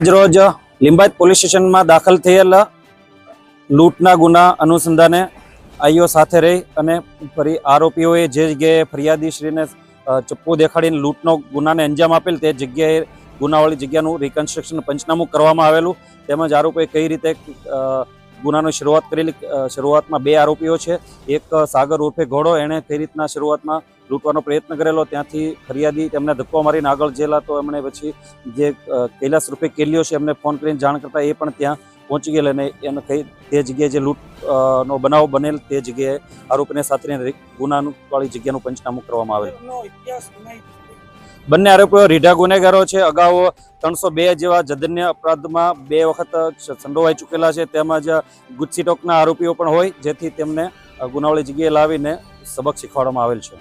રોજ લિંબાયત પોલીસ સ્ટેશનમાં દાખલ થયેલા લૂંટના ગુના અનુસંધાને આઈઓ સાથે રહી અને ફરી આરોપીઓએ જે જગ્યાએ ફરિયાદીશ્રીને ચપ્પુ દેખાડીને લૂંટનો ગુનાને અંજામ આપેલ તે જગ્યાએ ગુનાવાળી જગ્યાનું રિકન્સ્ટ્રક્શન પંચનામું કરવામાં આવેલું. તેમજ આરોપીએ કઈ રીતે ગુનાની શરૂઆત કરેલી શરૂઆતમાં બે આરોપીઓ છે. એક સાગર ઉર્ફે ઘોડો, એણે કઈ રીતના શરૂઆતમાં લૂંટવાનો પ્રયત્ન કરેલો, ત્યાંથી ફરિયાદી તેમને ધક્કો મારીને આગળ જેલા, તો એમણે પછી જે કૈલાસ રૂપે કેલીઓ છે, એમને ફોન કરીને જાણ કરતા એ પણ ત્યાં પહોંચી ગયેલા અને એને કઈ, તે જગ્યાએ જે લૂંટ નો બનાવ બનેલ, તે જગ્યાએ આરોપીને સાથે ગુનાનું વાળી જગ્યાનું પંચનામું કરવામાં આવેલ. બંને આરોપીઓ રીઢા ગુનેગારો છે. અગાઉ ત્રણસો બે જેવા જધન્ય અપરાધમાં બે વખત સંડોવાઈ ચૂકેલા છે. તેમજ ગુસ્સી ટોકના આરોપીઓ પણ હોય, જેથી તેમને ગુનાવળી જગ્યાએ લાવીને સબક શીખવાડવામાં આવેલ છે?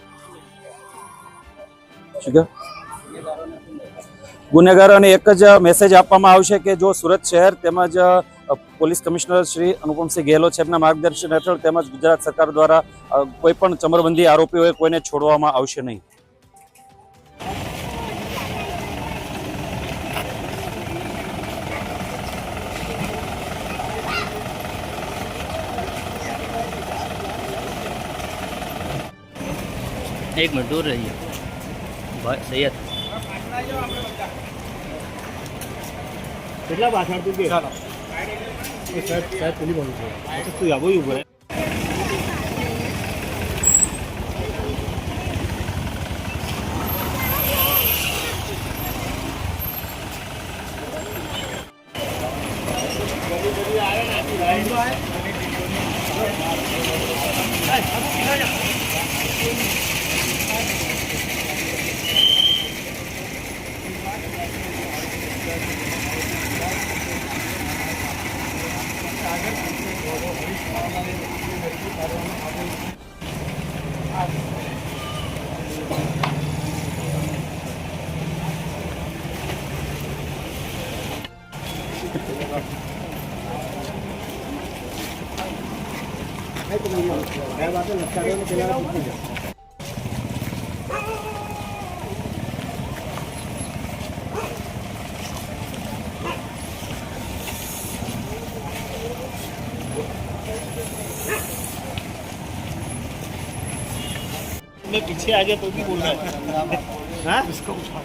ગુનેગારોને એક જ મેસેજ આપવામાં આવશે કે જો સુરત શહેર તેમજ પોલીસ કમિશનર શ્રી અનુપમસિંહ ગેહલોત સાહેબના માર્ગદર્શન હેઠળ તેમજ ગુજરાત સરકાર દ્વારા કોઈપણ કોઈ પણ ચમરબંધી આરોપીઓએ કોઈને છોડવામાં આવશે નહીં. એક મિનિટ દૂર રહીએ ભાઈ સૈયદ કેટલા પાછળ તું કે સાહેબ સાહેબ પેલી બોલું છું તું આવો ઉભો Hey, I'm going to 내가 봐도 몇 달에 그냥 मैं पीछे आ गया तो भी बोल रहा है हाँ इसको उठा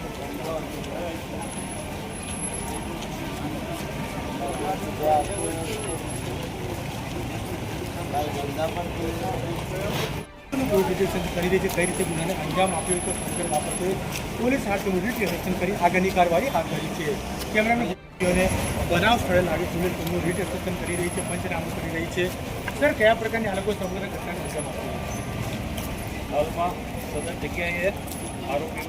કોઈ રીતે કરી રહી છે કઈ રીતે ગુનાને અંજામ આપ્યો તો શંકર બાબતે પોલીસ હાથ રિટેસ્ટેશન કરી આગળની કાર્યવાહી હાથ ધરી છે કેમેરામેન વ્યક્તિઓને બનાવ સ્થળે લાગે પોલીસ તેમનું રિટેસ્ટેશન કરી રહી છે પંચનામું કરી રહી છે સર કયા પ્રકારની આ લોકો સમગ્ર ઘટનાને અંજામ આપ્યો હાલમાં સદર જગ્યાએ આરોપીઓ